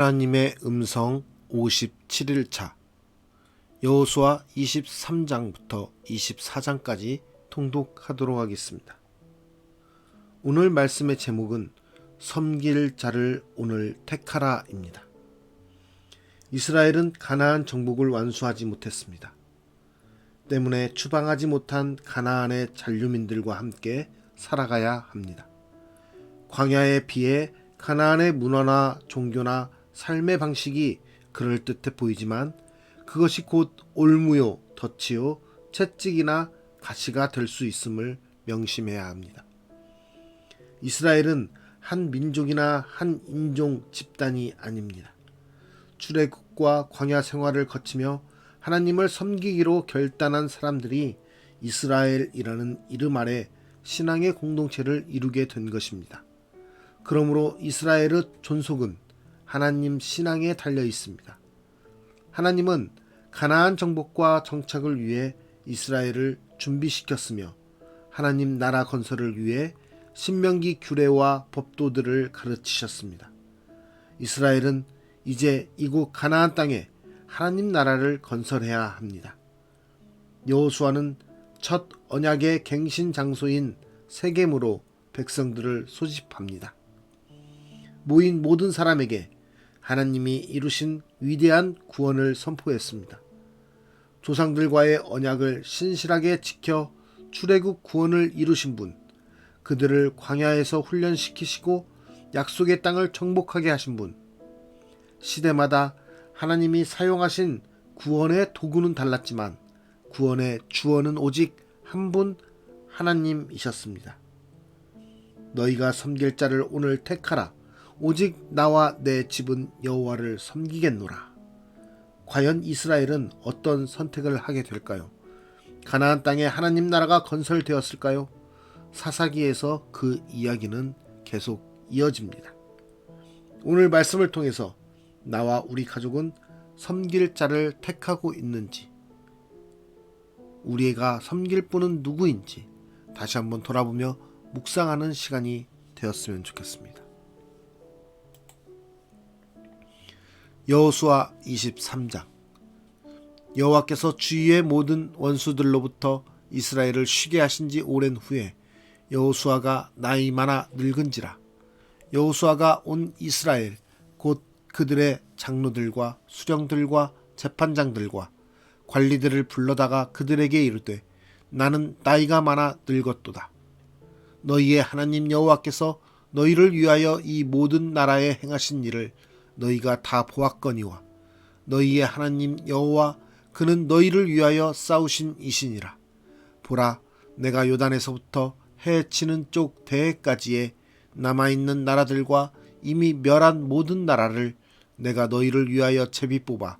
하나님의 음성 57일차 여호수아 23장부터 24장까지 통독하도록 하겠습니다. 오늘 말씀의 제목은 섬길 자를 오늘 택하라입니다. 이스라엘은 가나안 정복을 완수하지 못했습니다. 때문에 추방하지 못한 가나안의 잔류민들과 함께 살아가야 합니다. 광야에 비해 가나안의 문화나 종교나 삶의 방식이 그럴듯해 보이지만 그것이 곧 올무요, 덫이요, 채찍이나 가시가 될 수 있음을 명심해야 합니다. 이스라엘은 한 민족이나 한 인종 집단이 아닙니다. 출애굽과 광야 생활을 거치며 하나님을 섬기기로 결단한 사람들이 이스라엘이라는 이름 아래 신앙의 공동체를 이루게 된 것입니다. 그러므로 이스라엘의 존속은 하나님 신앙에 달려 있습니다. 하나님은 가나안 정복과 정착을 위해 이스라엘을 준비시켰으며 하나님 나라 건설을 위해 신명기 규례와 법도들을 가르치셨습니다. 이스라엘은 이제 이곳 가나안 땅에 하나님 나라를 건설해야 합니다. 여호수아는 첫 언약의 갱신 장소인 세겜으로 백성들을 소집합니다. 모인 모든 사람에게 하나님이 이루신 위대한 구원을 선포했습니다. 조상들과의 언약을 신실하게 지켜 출애굽 구원을 이루신 분, 그들을 광야에서 훈련시키시고 약속의 땅을 정복하게 하신 분, 시대마다 하나님이 사용하신 구원의 도구는 달랐지만 구원의 주어는 오직 한 분 하나님이셨습니다. 너희가 섬길 자를 오늘 택하라. 오직 나와 내 집은 여호와를 섬기겠노라. 과연 이스라엘은 어떤 선택을 하게 될까요? 가나안 땅에 하나님 나라가 건설되었을까요? 사사기에서 그 이야기는 계속 이어집니다. 오늘 말씀을 통해서 나와 우리 가족은 섬길 자를 택하고 있는지, 우리가 섬길 분은 누구인지 다시 한번 돌아보며 묵상하는 시간이 되었으면 좋겠습니다. 여호수아 23장. 여호와께서 주위의 모든 원수들로부터 이스라엘을 쉬게 하신 지 오랜 후에 여호수아가 나이 많아 늙은지라. 여호수아가 온 이스라엘 곧 그들의 장로들과 수령들과 재판장들과 관리들을 불러다가 그들에게 이르되 나는 나이가 많아 늙었도다. 너희의 하나님 여호와께서 너희를 위하여 이 모든 나라에 행하신 일을 너희가 다 보았거니와 너희의 하나님 여호와 그는 너희를 위하여 싸우신 이신이라. 보라 내가 요단에서부터 해 치는 쪽 대해까지의 남아있는 나라들과 이미 멸한 모든 나라를 내가 너희를 위하여 제비 뽑아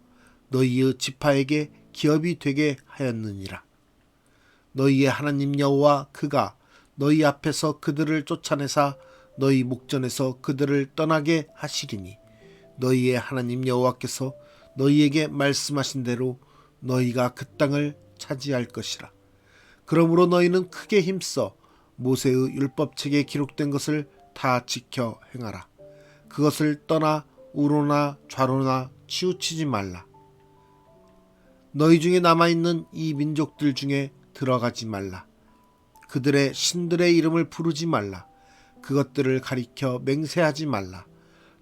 너희의 지파에게 기업이 되게 하였느니라. 너희의 하나님 여호와 그가 너희 앞에서 그들을 쫓아내사 너희 목전에서 그들을 떠나게 하시리니 너희의 하나님 여호와께서 너희에게 말씀하신 대로 너희가 그 땅을 차지할 것이라. 그러므로 너희는 크게 힘써 모세의 율법책에 기록된 것을 다 지켜 행하라. 그것을 떠나 우로나 좌로나 치우치지 말라. 너희 중에 남아있는 이 민족들 중에 들어가지 말라. 그들의 신들의 이름을 부르지 말라. 그것들을 가리켜 맹세하지 말라.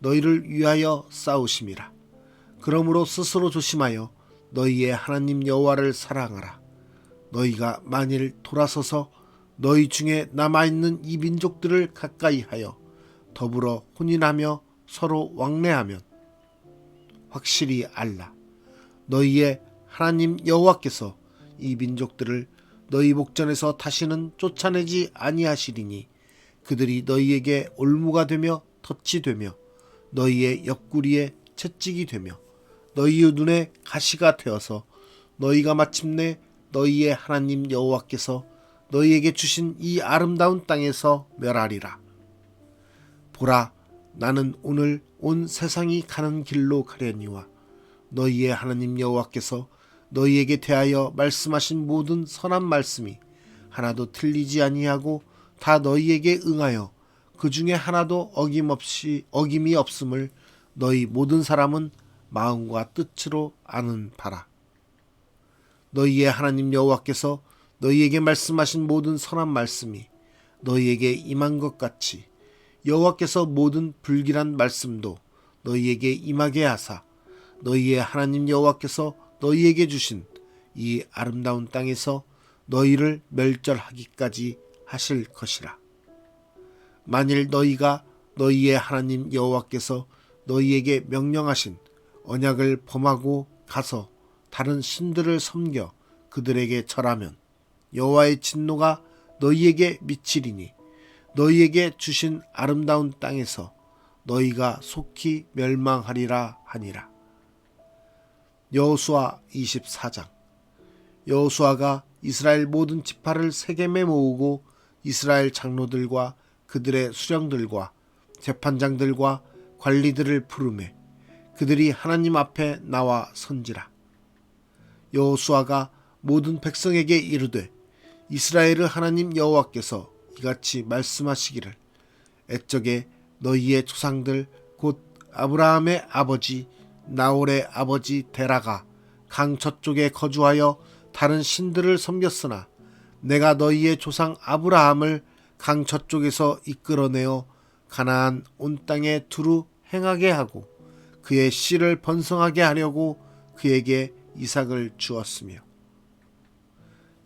너희를 위하여 싸우심이라. 그러므로 스스로 조심하여 너희의 하나님 여호와를 사랑하라. 너희가 만일 돌아서서 너희 중에 남아있는 이 민족들을 가까이 하여 더불어 혼인하며 서로 왕래하면 확실히 알라. 너희의 하나님 여호와께서 이 민족들을 너희 목전에서 다시는 쫓아내지 아니하시리니 그들이 너희에게 올무가 되며 덫이 되며 너희의 옆구리에 채찍이 되며 너희의 눈에 가시가 되어서 너희가 마침내 너희의 하나님 여호와께서 너희에게 주신 이 아름다운 땅에서 멸하리라. 보라, 나는 오늘 온 세상이 가는 길로 가려니와 너희의 하나님 여호와께서 너희에게 대하여 말씀하신 모든 선한 말씀이 하나도 틀리지 아니하고 다 너희에게 응하여 그 중에 하나도 어김없이 어김이 없음을 너희 모든 사람은 마음과 뜻으로 아는 바라. 너희의 하나님 여호와께서 너희에게 말씀하신 모든 선한 말씀이 너희에게 임한 것 같이 여호와께서 모든 불길한 말씀도 너희에게 임하게 하사 너희의 하나님 여호와께서 너희에게 주신 이 아름다운 땅에서 너희를 멸절하기까지 하실 것이라. 만일 너희가 너희의 하나님 여호와께서 너희에게 명령하신 언약을 범하고 가서 다른 신들을 섬겨 그들에게 절하면 여호와의 진노가 너희에게 미치리니 너희에게 주신 아름다운 땅에서 너희가 속히 멸망하리라 하니라. 여호수아 24장 여호수아가 이스라엘 모든 지파를 세겜에 모으고 이스라엘 장로들과 그들의 수령들과 재판장들과 관리들을 부르매 그들이 하나님 앞에 나와 선지라. 여호수아가 모든 백성에게 이르되 이스라엘의 하나님 여호와께서 이같이 말씀하시기를 애적에 너희의 조상들 곧 아브라함의 아버지 나홀의 아버지 데라가 강 저쪽에 거주하여 다른 신들을 섬겼으나 내가 너희의 조상 아브라함을 강 저쪽에서 이끌어내어 가나안 온 땅에 두루 행하게 하고 그의 씨를 번성하게 하려고 그에게 이삭을 주었으며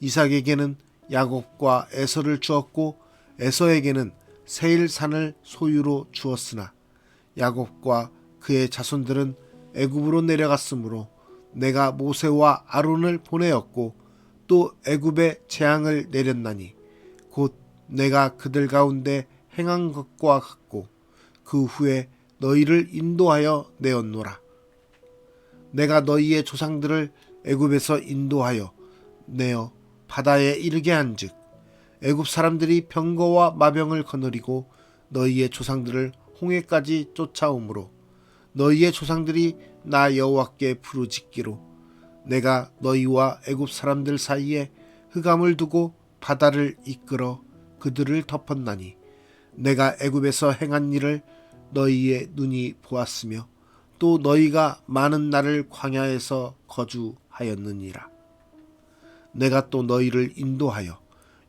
이삭에게는 야곱과 에서를 주었고 에서에게는 세일 산을 소유로 주었으나 야곱과 그의 자손들은 애굽으로 내려갔으므로 내가 모세와 아론을 보내었고 또 애굽에 재앙을 내렸나니 곧 내가 그들 가운데 행한 것과 같고 그 후에 너희를 인도하여 내었노라. 내가 너희의 조상들을 애굽에서 인도하여 내어 바다에 이르게 한즉 애굽 사람들이 병거와 마병을 거느리고 너희의 조상들을 홍해까지 쫓아오므로 너희의 조상들이 나 여호와께 부르짖기로 내가 너희와 애굽 사람들 사이에 흑암을 두고 바다를 이끌어 그들을 덮었나니 내가 애굽에서 행한 일을 너희의 눈이 보았으며 또 너희가 많은 날을 광야에서 거주하였느니라. 내가 또 너희를 인도하여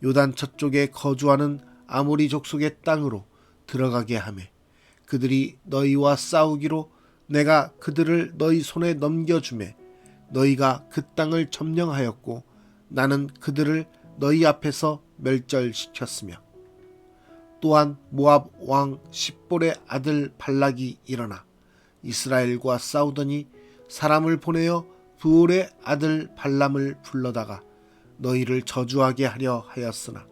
요단 저쪽에 거주하는 아모리 족속의 땅으로 들어가게 하매 그들이 너희와 싸우기로 내가 그들을 너희 손에 넘겨주매 너희가 그 땅을 점령하였고 나는 그들을 너희 앞에서 멸절시켰으며 또한 모압 왕 십볼의 아들 발락이 일어나 이스라엘과 싸우더니 사람을 보내어 부올의 아들 발람을 불러다가 너희를 저주하게 하려 하였으나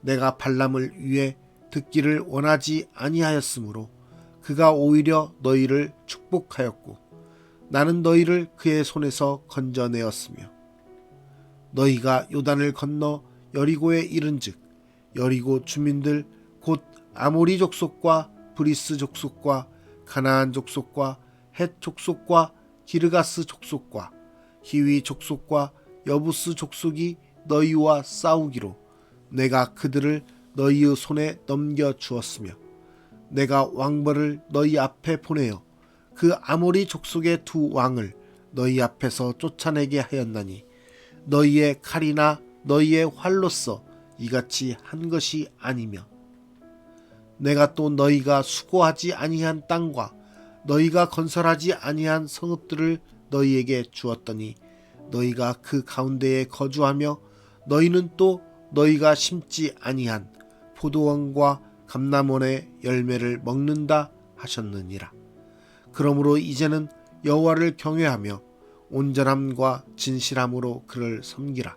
내가 발람을 위해 듣기를 원하지 아니하였으므로 그가 오히려 너희를 축복하였고 나는 너희를 그의 손에서 건져내었으며 너희가 요단을 건너 여리고에 이른즉 여리고 주민들 곧 아모리 족속과 브리스 족속과 가나안 족속과 헷 족속과 기르가스 족속과 히위 족속과 여부스 족속이 너희와 싸우기로 내가 그들을 너희의 손에 넘겨 주었으며 내가 왕벌을 너희 앞에 보내어 그 아모리 족속의 두 왕을 너희 앞에서 쫓아내게 하였나니 너희의 칼이나 너희의 활로서 이같이 한 것이 아니며 내가 또 너희가 수고하지 아니한 땅과 너희가 건설하지 아니한 성읍들을 너희에게 주었더니 너희가 그 가운데에 거주하며 너희는 또 너희가 심지 아니한 포도원과 감남원의 열매를 먹는다 하셨느니라. 그러므로 이제는 여호와를 경외하며 온전함과 진실함으로 그를 섬기라.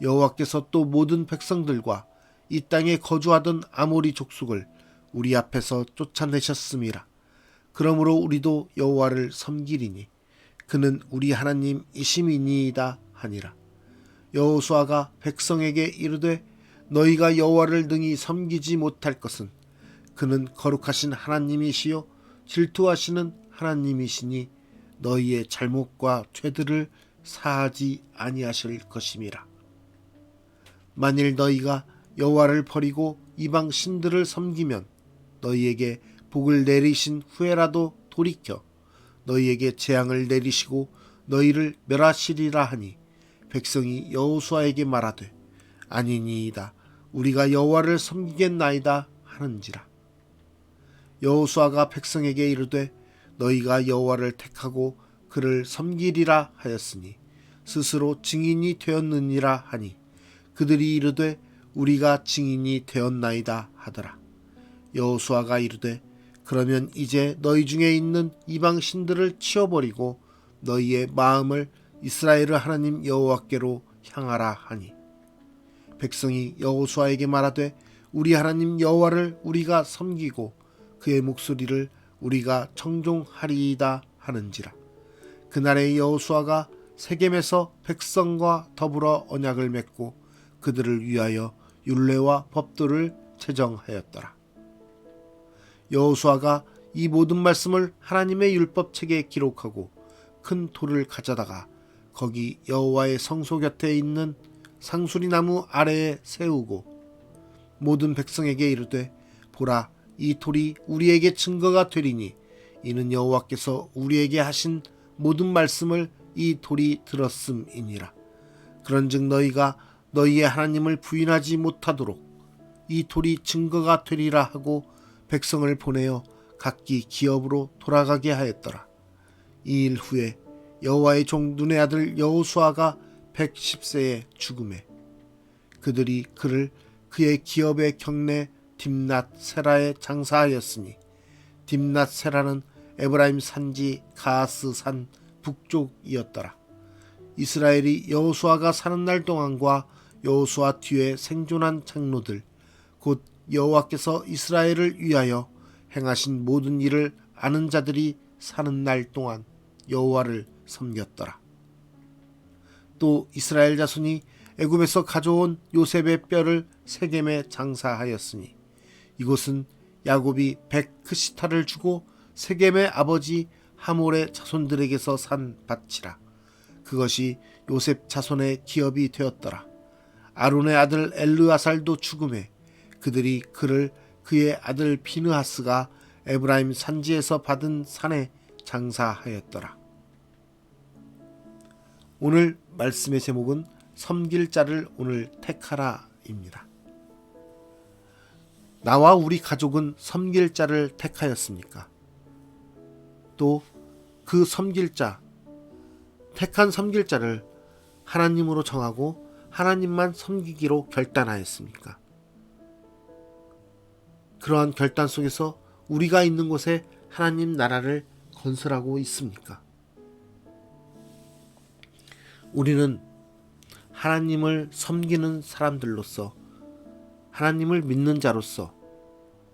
여호와께서 또 모든 백성들과 이 땅에 거주하던 아모리 족속을 우리 앞에서 쫓아내셨음이라. 그러므로 우리도 여호와를 섬기리니 그는 우리 하나님이심이니이다 하니라. 여호수아가 백성에게 이르되 너희가 여호와를 능히 섬기지 못할 것은 그는 거룩하신 하나님이시요 질투하시는 하나님이시니 너희의 잘못과 죄들을 사하지 아니하실 것임이라. 만일 너희가 여호와를 버리고 이방 신들을 섬기면 너희에게 복을 내리신 후에라도 돌이켜 너희에게 재앙을 내리시고 너희를 멸하시리라 하니 백성이 여호수아에게 말하되 아니니이다. 우리가 여호와를 섬기겠나이다 하는지라. 여호수아가 백성에게 이르되 너희가 여호와를 택하고 그를 섬기리라 하였으니 스스로 증인이 되었느니라 하니 그들이 이르되 우리가 증인이 되었나이다 하더라. 여호수아가 이르되 그러면 이제 너희 중에 있는 이방 신들을 치워버리고 너희의 마음을 이스라엘의 하나님 여호와께로 향하라 하니. 백성이 여호수아에게 말하되 우리 하나님 여호와를 우리가 섬기고 그의 목소리를 우리가 청종하리이다 하는지라. 그날에 여호수아가 세겜에서 백성과 더불어 언약을 맺고 그들을 위하여 율례와 법도를 제정하였더라. 여호수아가 이 모든 말씀을 하나님의 율법책에 기록하고 큰 돌을 가져다가 거기 여호와의 성소 곁에 있는 상수리 나무 아래에 세우고 모든 백성에게 이르되 보라 이 돌이 우리에게 증거가 되리니 이는 여호와께서 우리에게 하신 모든 말씀을 이 돌이 들었음이니라. 그런즉 너희가 너희의 하나님을 부인하지 못하도록 이 돌이 증거가 되리라 하고 백성을 보내어 각기 기업으로 돌아가게 하였더라. 이 일 후에 여호와의 종 눈의 아들 여호수아가 110세에 죽음에 그들이 그를 그의 기업의 경내 딥낫 세라에 장사하였으니 딥낫 세라는 에브라임 산지 가스 산 북쪽이었더라. 이스라엘이 여호수아가 사는 날 동안과 여호수아 뒤에 생존한 장로들 곧 여호와께서 이스라엘을 위하여 행하신 모든 일을 아는 자들이 사는 날 동안 여호와를 섬겼더라. 또 이스라엘 자손이 애굽에서 가져온 요셉의 뼈를 세겜에 장사하였으니 이곳은 야곱이 백크시타를 주고 세겜의 아버지 하몰의 자손들에게서 산 밭이라 그것이 요셉 자손의 기업이 되었더라. 아론의 아들 엘르아살도 죽음에 그들이 그를 그의 아들 피느하스가 에브라임 산지에서 받은 산에 장사하였더라. 오늘 말씀의 제목은 섬길 자를 오늘 택하라입니다. 나와 우리 가족은 섬길 자를 택하였습니까? 또 그 섬길 자, 택한 섬길 자를 하나님으로 정하고 하나님만 섬기기로 결단하였습니까? 그러한 결단 속에서 우리가 있는 곳에 하나님 나라를 건설하고 있습니까? 우리는 하나님을 섬기는 사람들로서 하나님을 믿는 자로서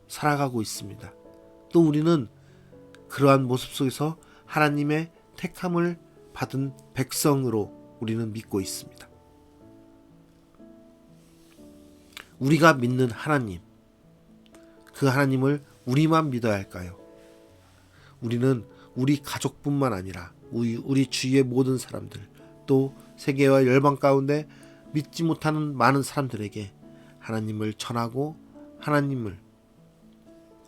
살아가고 있습니다. 또 우리는 그러한 모습 속에서 하나님의 택함을 받은 백성으로 우리는 믿고 있습니다. 우리가 믿는 하나님, 그 하나님을 우리만 믿어야 할까요? 우리는 우리 가족뿐만 아니라 우리, 우리 주위의 모든 사람들 또 세계와 열방 가운데 믿지 못하는 많은 사람들에게 하나님을 전하고 하나님을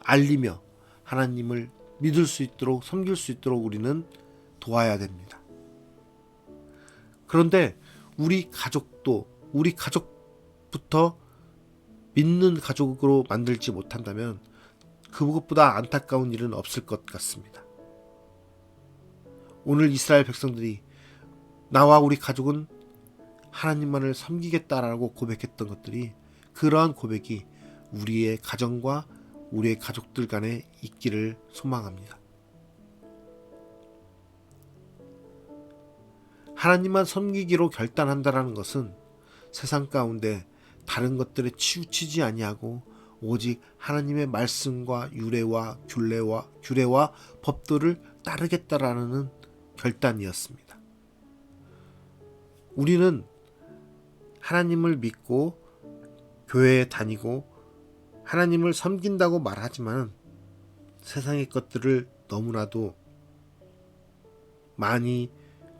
알리며 하나님을 믿을 수 있도록 섬길 수 있도록 우리는 도와야 됩니다. 그런데 우리 가족도 우리 가족부터 믿는 가족으로 만들지 못한다면 그것보다 안타까운 일은 없을 것 같습니다. 오늘 이스라엘 백성들이 나와 우리 가족은 하나님만을 섬기겠다라고 고백했던 것들이 그러한 고백이 우리의 가정과 우리의 가족들 간에 있기를 소망합니다. 하나님만 섬기기로 결단한다라는 것은 세상 가운데 다른 것들에 치우치지 아니하고 오직 하나님의 말씀과 유래와 균례와 규례와 법도를 따르겠다라는 결단이었습니다. 우리는 하나님을 믿고 교회에 다니고 하나님을 섬긴다고 말하지만 세상의 것들을 너무나도 많이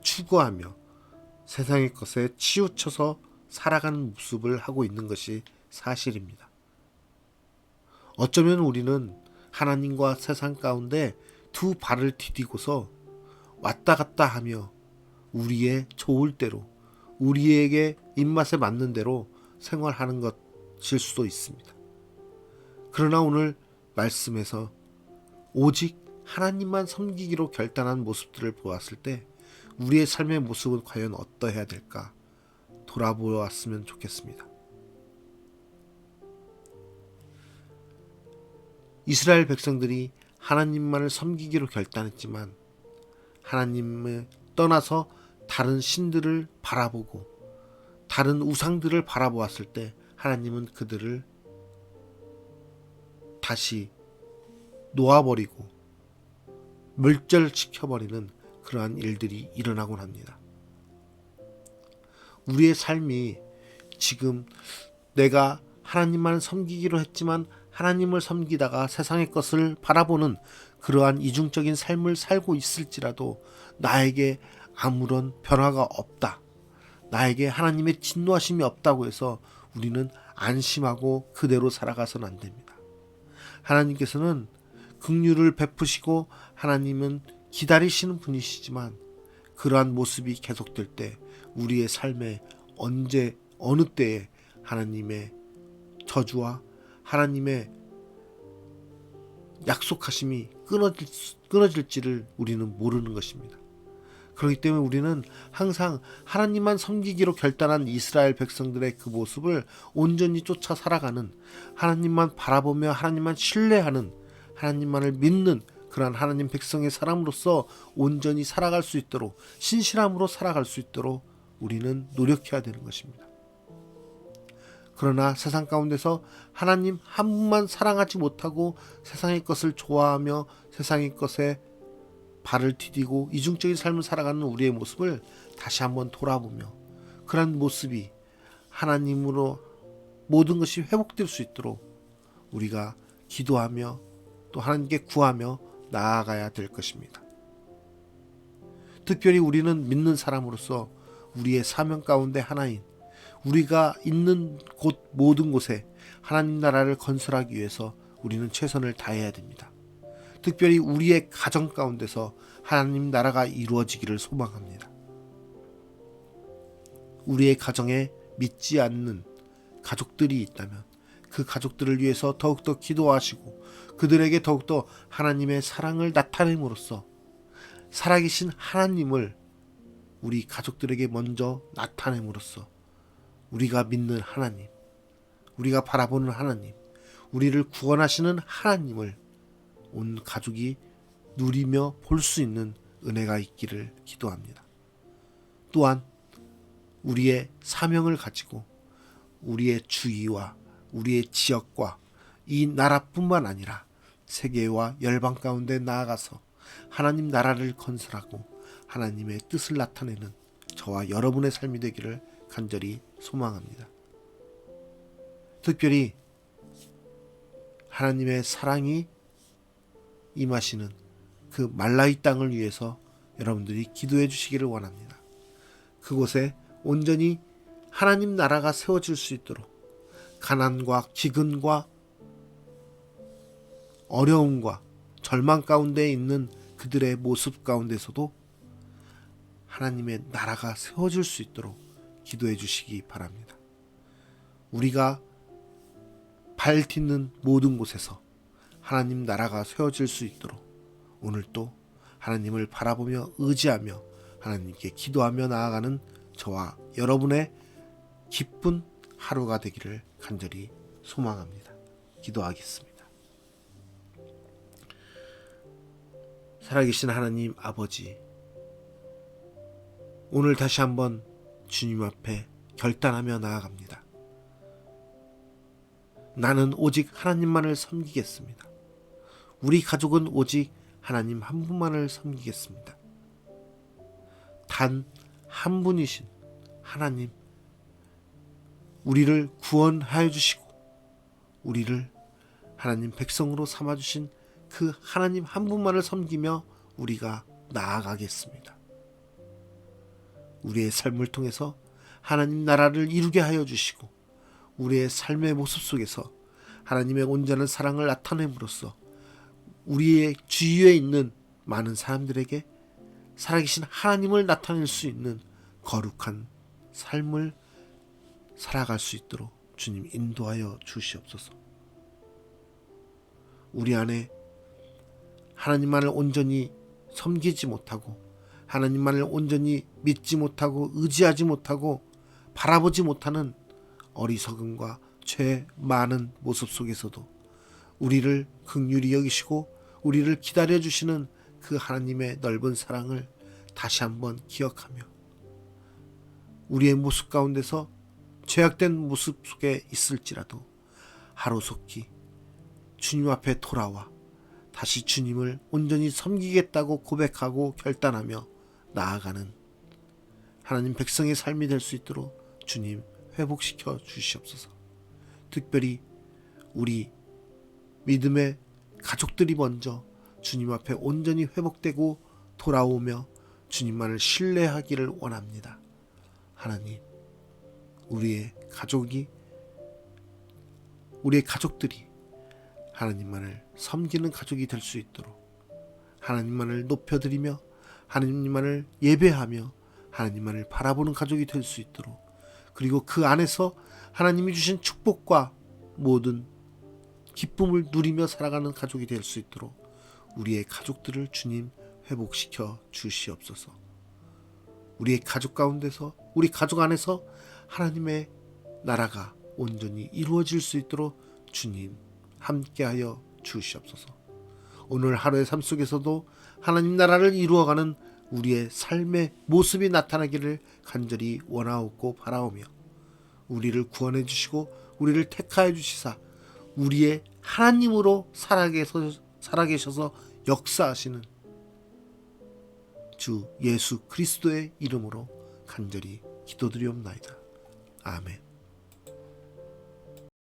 추구하며 세상의 것에 치우쳐서 살아가는 모습을 하고 있는 것이 사실입니다. 어쩌면 우리는 하나님과 세상 가운데 두 발을 디디고서 왔다 갔다 하며 우리의 좋을 대로 우리에게 입맛에 맞는 대로 생활하는 것일 수도 있습니다. 그러나 오늘 말씀에서 오직 하나님만 섬기기로 결단한 모습들을 보았을 때 우리의 삶의 모습은 과연 어떠해야 될까 돌아보았으면 좋겠습니다. 이스라엘 백성들이 하나님만을 섬기기로 결단했지만 하나님을 떠나서 다른 신들을 바라보고 다른 우상들을 바라보았을 때 하나님은 그들을 다시 놓아버리고 멸절시켜버리는 그러한 일들이 일어나곤 합니다. 우리의 삶이 지금 내가 하나님만 섬기기로 했지만 하나님을 섬기다가 세상의 것을 바라보는 그러한 이중적인 삶을 살고 있을지라도 나에게 아무런 변화가 없다. 나에게 하나님의 진노하심이 없다고 해서 우리는 안심하고 그대로 살아가서는 안 됩니다. 하나님께서는 긍휼을 베푸시고 하나님은 기다리시는 분이시지만 그러한 모습이 계속될 때 우리의 삶에 언제 어느 때에 하나님의 저주와 하나님의 약속하심이 끊어질, 끊어질지를 우리는 모르는 것입니다. 그렇기 때문에 우리는 항상 하나님만 섬기기로 결단한 이스라엘 백성들의 그 모습을 온전히 쫓아 살아가는 하나님만 바라보며 하나님만 신뢰하는 하나님만을 믿는 그러한 하나님 백성의 사람으로서 온전히 살아갈 수 있도록 신실함으로 살아갈 수 있도록 우리는 노력해야 되는 것입니다. 그러나 세상 가운데서 하나님 한 분만 사랑하지 못하고 세상의 것을 좋아하며 세상의 것에 발을 디디고 이중적인 삶을 살아가는 우리의 모습을 다시 한번 돌아보며 그런 모습이 하나님으로 모든 것이 회복될 수 있도록 우리가 기도하며 또 하나님께 구하며 나아가야 될 것입니다. 특별히 우리는 믿는 사람으로서 우리의 사명 가운데 하나인 우리가 있는 곳 모든 곳에 하나님 나라를 건설하기 위해서 우리는 최선을 다해야 됩니다. 특별히 우리의 가정 가운데서 하나님 나라가 이루어지기를 소망합니다. 우리의 가정에 믿지 않는 가족들이 있다면 그 가족들을 위해서 더욱더 기도하시고 그들에게 더욱더 하나님의 사랑을 나타냄으로써 살아계신 하나님을 우리 가족들에게 먼저 나타냄으로써 우리가 믿는 하나님, 우리가 바라보는 하나님, 우리를 구원하시는 하나님을 온 가족이 누리며 볼 수 있는 은혜가 있기를 기도합니다. 또한 우리의 사명을 가지고 우리의 주위와 우리의 지역과 이 나라뿐만 아니라 세계와 열방 가운데 나아가서 하나님 나라를 건설하고 하나님의 뜻을 나타내는 저와 여러분의 삶이 되기를 간절히 소망합니다. 특별히 하나님의 사랑이 임하시는 그 말라이 땅을 위해서 여러분들이 기도해 주시기를 원합니다. 그곳에 온전히 하나님 나라가 세워질 수 있도록 가난과 기근과 어려움과 절망 가운데 있는 그들의 모습 가운데서도 하나님의 나라가 세워질 수 있도록 기도해 주시기 바랍니다. 우리가 발 딛는 모든 곳에서 하나님 나라가 세워질 수 있도록 오늘도 하나님을 바라보며 의지하며 하나님께 기도하며 나아가는 저와 여러분의 기쁜 하루가 되기를 간절히 소망합니다. 기도하겠습니다. 살아계신 하나님 아버지, 오늘 다시 한번 주님 앞에 결단하며 나아갑니다. 나는 오직 하나님만을 섬기겠습니다. 우리 가족은 오직 하나님 한 분만을 섬기겠습니다. 단 한 분이신 하나님, 우리를 구원하여 주시고, 우리를 하나님 백성으로 삼아주신 그 하나님 한 분만을 섬기며 우리가 나아가겠습니다. 우리의 삶을 통해서 하나님 나라를 이루게 하여 주시고, 우리의 삶의 모습 속에서 하나님의 온전한 사랑을 나타냄으로써 우리의 주위에 있는 많은 사람들에게 살아계신 하나님을 나타낼 수 있는 거룩한 삶을 살아갈 수 있도록 주님 인도하여 주시옵소서. 우리 안에 하나님만을 온전히 섬기지 못하고 하나님만을 온전히 믿지 못하고 의지하지 못하고 바라보지 못하는 어리석음과 죄 많은 모습 속에서도 우리를 극률히 여기시고 우리를 기다려 주시는 그 하나님의 넓은 사랑을 다시 한번 기억하며 우리의 모습 가운데서 죄악된 모습 속에 있을지라도 하루속히 주님 앞에 돌아와 다시 주님을 온전히 섬기겠다고 고백하고 결단하며 나아가는 하나님 백성의 삶이 될 수 있도록 주님 회복시켜 주시옵소서. 특별히 우리 믿음의 가족들이 먼저 주님 앞에 온전히 회복되고 돌아오며 주님만을 신뢰하기를 원합니다. 하나님, 우리의 가족이 우리의 가족들이 하나님만을 섬기는 가족이 될 수 있도록 하나님만을 높여드리며 하나님만을 예배하며 하나님만을 바라보는 가족이 될 수 있도록 그리고 그 안에서 하나님이 주신 축복과 모든 기쁨을 누리며 살아가는 가족이 될 수 있도록 우리의 가족들을 주님 회복시켜 주시옵소서. 우리의 가족 가운데서 우리 가족 안에서 하나님의 나라가 온전히 이루어질 수 있도록 주님 함께하여 주시옵소서. 오늘 하루의 삶 속에서도 하나님 나라를 이루어가는 우리의 삶의 모습이 나타나기를 간절히 원하옵고 바라오며 우리를 구원해 주시고 우리를 택하여 주시사 우리의 하나님으로 살아계셔서, 역사하시는 주 예수 그리스도의 이름으로 간절히 기도드리옵나이다. 아멘.